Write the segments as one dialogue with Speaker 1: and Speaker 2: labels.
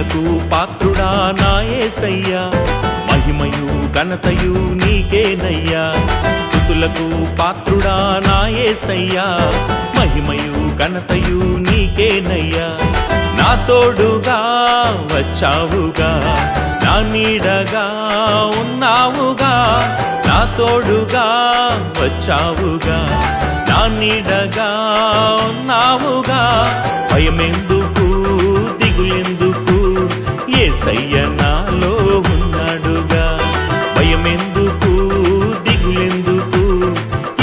Speaker 1: స్థుతులకు పాత్రుడా నాయసయ్యా. మహిమయు ఘనతయు నీకేనయ్యా. స్థుతులకు పాత్రుడా నాయసయ్యా. మహిమయు ఘనతయు నీకేనయ్యా. నా తోడుగా వచ్చావుగా. నా నీడగా ఉన్నావుగా. నా తోడుగా వచ్చావుగా. నా నీడగా ఉన్నావుగా. భయమెందుకు దిగులెందు? ఏసయ్య నాలో ఉన్నాడుగా. భయమెందుకు? దిగులెందుకు?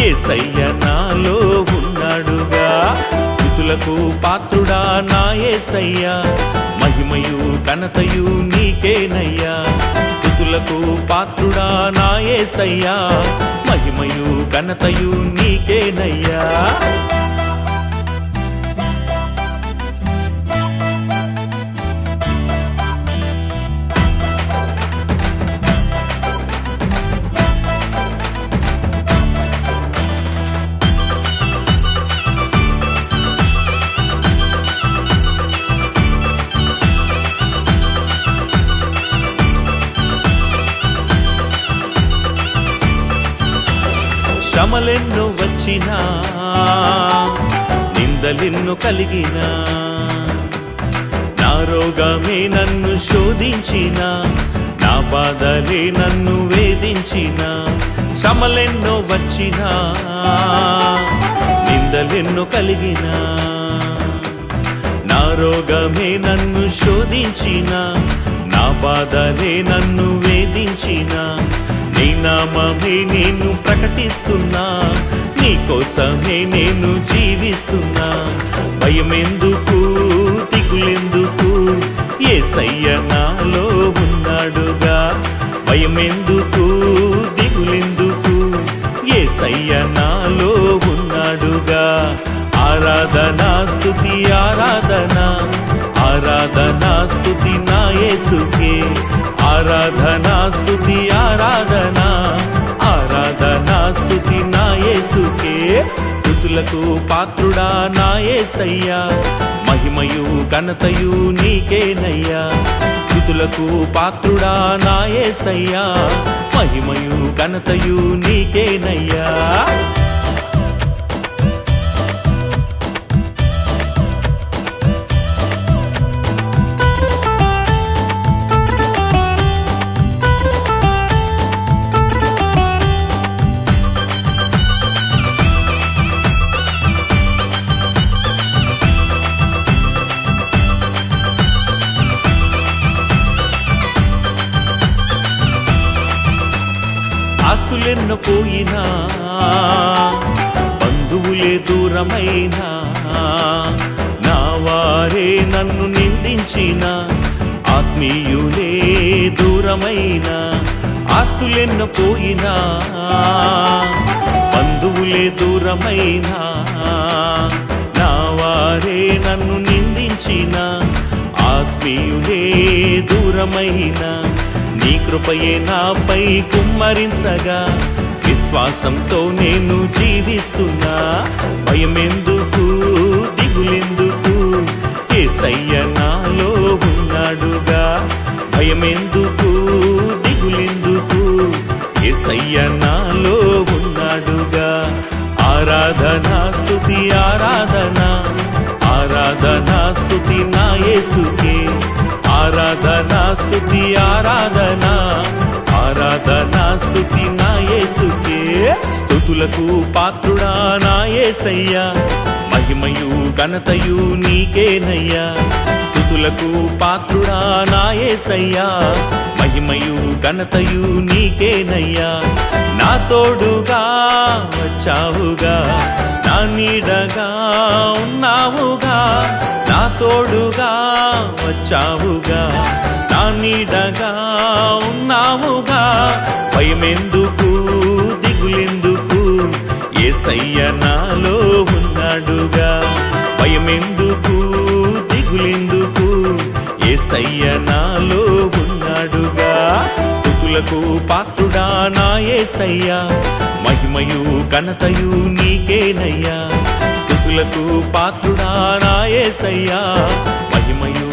Speaker 1: ఏసయ్య నాలో ఉన్నాడుగా. స్థుతులకు పాత్రుడా నా ఏసయ్యా. మహిమయు ఘనతయు నీకేనయ్యా. స్థుతులకు పాత్రుడా నా ఏసయ్యా. మహిమయు ఘనతయు నీకేనయ్యా. శ్రమలెన్నో వచ్చినా నిందలెన్నో కలిగినా నా రోగమే నన్ను శోధించిన నా బాధలే నన్ను వేధించిన శ్రమలెన్నో వచ్చినా నిందలెన్నో కలిగినా నా రోగమే నన్ను శోధించిన నా బాధలే నన్ను వేధించిన నీ నామమే నేను ప్రకటిస్తున్నా. నీ కోసమే నేను జీవిస్తున్నా. భయమెందుకు దిగులెందుకు? సయ్య నాలో ఉన్నాడుగా. భయమెందుకు దిగులెందుకు? ఏసయ్య నాలో ఉన్నాడుగా. ఆరాధనా స్థుతి ఆరాధనా. ఆరాధనాస్తుతి నా యేసుకే. ఆరాధనా స్తుతి ఆరాధన ఆరాధనా స్తుతి నా యేసుకే. స్తుతులకు పాత్రుడా నా యేసయ్యా. మహిమయు ఘనతయు నీకేనయ్యా. స్థుతులకు పాత్రుడా నా యేసయ్యా. మహిమయు ఘనతయు నీకేనయ్యా. ఆస్తులెన్నో పోయినా బంధువులే దూరమైనా నా వారే నన్ను నిందించిన ఆత్మీయులే దూరమైన ఆస్తులెన్న పోయినా బంధువులే దూరమైనా నా వారే నన్ను నిందించిన ఆత్మీయులే దూరమైనా. నీ కృపయే నాపై కుమ్మరించగా విశ్వాసంతో నేను జీవిస్తున్నా. భయమెందుకు దిగులెందుకు? ఏసయ్య నాలో ఉన్నాడుగా. భయమెందుకు దిగులెందుకు? ఏసయ్య నాలో ఉన్నాడుగా. ఆరాధనా స్తుతి ఆరాధన. ఆరాధనా స్తుతి నా యేసుకే. ఆరాధనా స్థుతి ఆరాధనా. ఆరాధనా స్థుతి నా యేసుకే. స్తుతులకు పాత్రుడా నా యేసయ్యా. మహిమయు ఘనతయు నీకేనయ్యా. స్థుతులకు పాత్రుడా నా యేసయ్యా. మహిమయు ఘనతయు నీకేనయ్యా. నా తోడుగా వచ్చావుగా. నా నీడగా ఉన్నావుగా. తోడుగా వచ్చావుగా నా నీడగా ఉన్నావుగా. భయమెందుకు దిగులెందుకు ఏసయ్య నాలో ఉన్నాడుగా. భయమెందుకు దిగులెందుకు ఏసయ్య నాలో ఉన్నాడుగా. స్థుతులకు పాత్రుడా నా ఏసయ్యా మహిమయు ఘనతయు నీకేనయ్యా. స్థుతులకు పాత్రుడా నాయసయ్యా మహిమయు